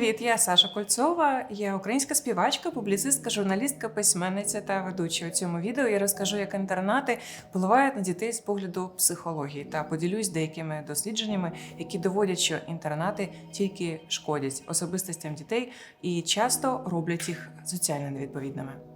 Привіт, я Саша Кольцова. Я українська співачка, публіцистка, журналістка, письменниця та ведуча. У цьому відео я розкажу, як інтернати впливають на дітей з погляду психології та поділюсь деякими дослідженнями, які доводять, що інтернати тільки шкодять особистостям дітей і часто роблять їх соціально невідповідними.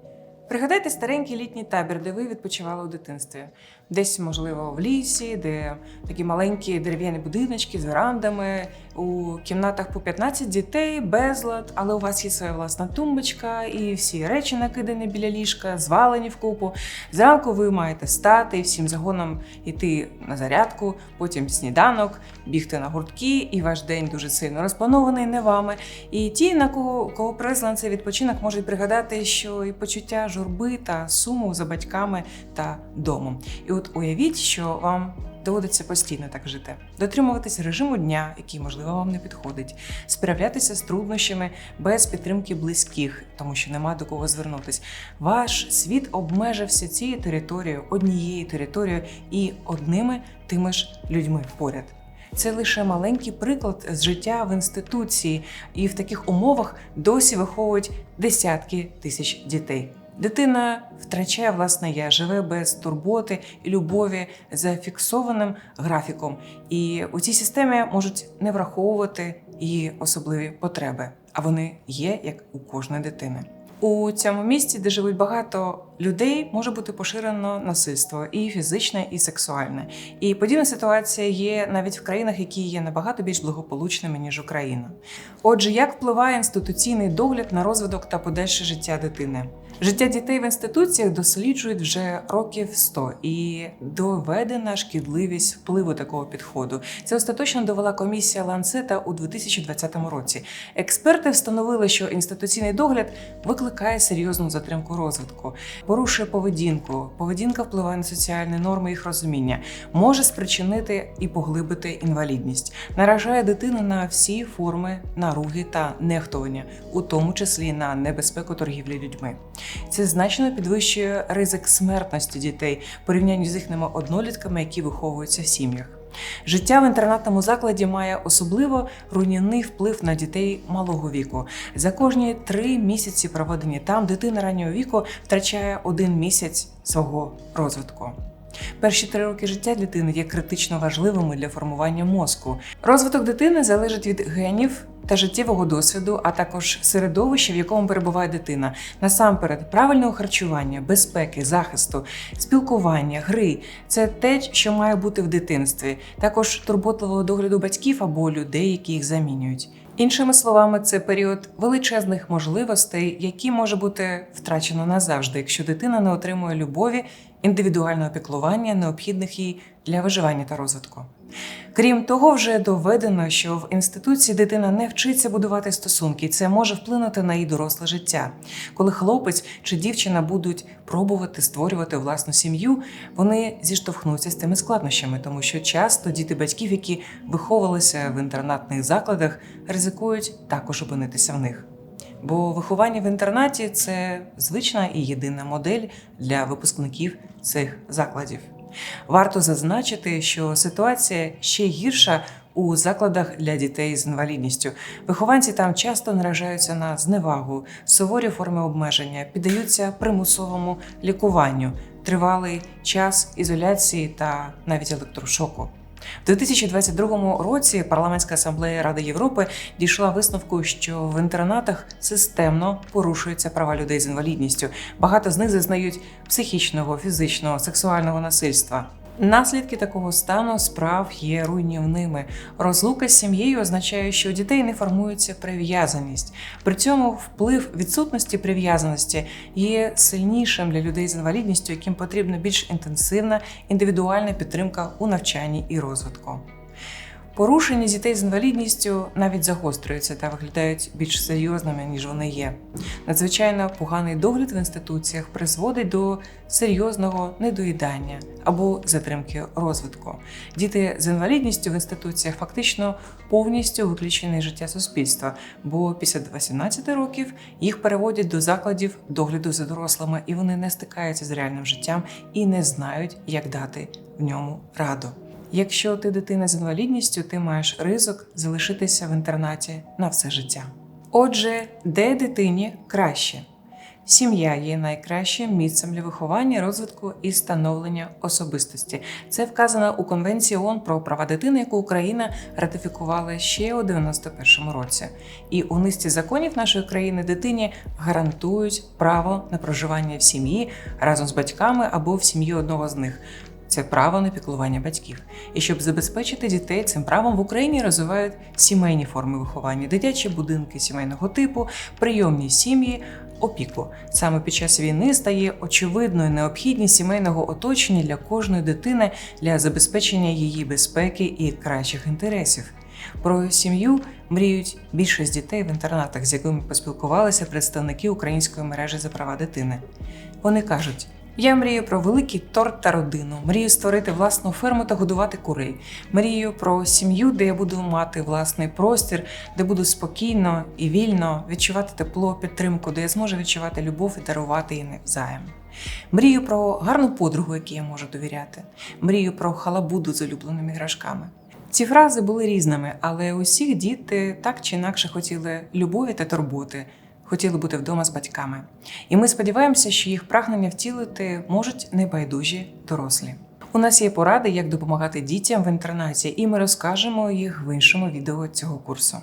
Пригадайте старенький літній табір, де ви відпочивали у дитинстві. Десь, можливо, в лісі, де такі маленькі дерев'яні будиночки з верандами, у кімнатах по 15 дітей, безлад, але у вас є своя власна тумбочка, і всі речі накидані біля ліжка, звалені в купу. Зранку ви маєте стати і всім загоном йти на зарядку, потім сніданок, бігти на гуртки, і ваш день дуже сильно розпланований не вами. І ті, на кого, кого привезли на цей відпочинок, можуть пригадати, що і почуття журби та суму за батьками та домом. І от уявіть, що вам доводиться постійно так жити, дотримуватися режиму дня, який можливо вам не підходить, справлятися з труднощами без підтримки близьких, тому що нема до кого звернутись. Ваш світ обмежився цією територією, однією територією і одними тими ж людьми поряд. Це лише маленький приклад з життя в інституції, і в таких умовах досі виховують десятки тисяч дітей. Дитина втрачає власне я, живе без турботи і любові за фіксованим графіком, і у цій системі можуть не враховувати її особливі потреби, а вони є як у кожної дитини. У цьому місці, де живуть багато людей, може бути поширено насильство і фізичне, і сексуальне. І подібна ситуація є навіть в країнах, які є набагато більш благополучними ніж Україна. Отже, як впливає інституційний догляд на розвиток та подальше життя дитини? Життя дітей в інституціях досліджують вже років 100 і доведена шкідливість впливу такого підходу. Це остаточно довела комісія Ланцета у 2020 році. Експерти встановили, що інституційний догляд викликає серйозну затримку розвитку, порушує поведінку. Поведінка впливає на соціальні норми їх розуміння, може спричинити і поглибити інвалідність, наражає дитину на всі форми наруги та нехтування, у тому числі на небезпеку торгівлі людьми. Це значно підвищує ризик смертності дітей в порівнянні з їхніми однолітками, які виховуються в сім'ях. Життя в інтернатному закладі має особливо руйнівний вплив на дітей малого віку. За кожні три місяці, проведені там, дитина раннього віку втрачає один місяць свого розвитку. Перші три роки життя дитини є критично важливими для формування мозку. Розвиток дитини залежить від генів та життєвого досвіду, а також середовище, в якому перебуває дитина. Насамперед, правильного харчування, безпеки, захисту, спілкування, гри це те, що має бути в дитинстві. Також турботливого догляду батьків або людей, які їх замінюють. Іншими словами, це період величезних можливостей, які може бути втрачено назавжди, якщо дитина не отримує любові, індивідуального піклування, необхідних їй для виживання та розвитку. Крім того, вже доведено, що в інституції дитина не вчиться будувати стосунки, і це може вплинути на її доросле життя. Коли хлопець чи дівчина будуть пробувати створювати власну сім'ю, вони зіштовхнуться з тими складнощами, тому що часто діти батьків, які виховувалися в інтернатних закладах, ризикують також опинитися в них. Бо виховання в інтернаті це звична і єдина модель для випускників цих закладів. Варто зазначити, що ситуація ще гірша у закладах для дітей з інвалідністю. Вихованці там часто наражаються на зневагу, суворі форми обмеження, піддаються примусовому лікуванню, тривалий час ізоляції та навіть електрошоку. В 2022 році парламентська асамблея Ради Європи дійшла висновку, що в інтернатах системно порушуються права людей з інвалідністю. Багато з них зазнають психічного, фізичного, сексуального насильства. Наслідки такого стану справ є руйнівними. Розлука з сім'єю означає, що у дітей не формується прив'язаність. При цьому вплив відсутності прив'язаності є сильнішим для людей з інвалідністю, яким потрібна більш інтенсивна індивідуальна підтримка у навчанні і розвитку. Порушення дітей з інвалідністю навіть загострюються та виглядають більш серйозними, ніж вони є. Надзвичайно поганий догляд в інституціях призводить до серйозного недоїдання або затримки розвитку. Діти з інвалідністю в інституціях фактично повністю виключені з життя суспільства, бо після 18 років їх переводять до закладів догляду за дорослими, і вони не стикаються з реальним життям і не знають, як дати в ньому раду. Якщо ти дитина з інвалідністю, ти маєш ризик залишитися в інтернаті на все життя. Отже, де дитині краще? Сім'я є найкращим місцем для виховання, розвитку і становлення особистості. Це вказано у Конвенції ООН про права дитини, яку Україна ратифікувала ще у 91-му році. І у низці законів нашої країни дитині гарантують право на проживання в сім'ї разом з батьками або в сім'ї одного з них. Це право на піклування батьків. І щоб забезпечити дітей цим правом в Україні розвивають сімейні форми виховання, дитячі будинки сімейного типу, прийомні сім'ї, опіку. Саме під час війни стає очевидною необхідність сімейного оточення для кожної дитини для забезпечення її безпеки і кращих інтересів. Про сім'ю мріють більшість дітей в інтернатах, з якими поспілкувалися представники української мережі за права дитини. Вони кажуть. Я мрію про великий торт та родину, мрію створити власну ферму та годувати курей. Мрію про сім'ю, де я буду мати власний простір, де буду спокійно і вільно відчувати тепло, підтримку, де я зможу відчувати любов і дарувати її навзаєм. Мрію про гарну подругу, якій я можу довіряти. Мрію про халабуду з улюбленими іграшками. Ці фрази були різними, але усіх діти так чи інакше хотіли любові та турботи, хотіли бути вдома з батьками. І ми сподіваємося, що їх прагнення втілити можуть небайдужі дорослі. У нас є поради, як допомагати дітям в інтернаті, і ми розкажемо їх в іншому відео цього курсу.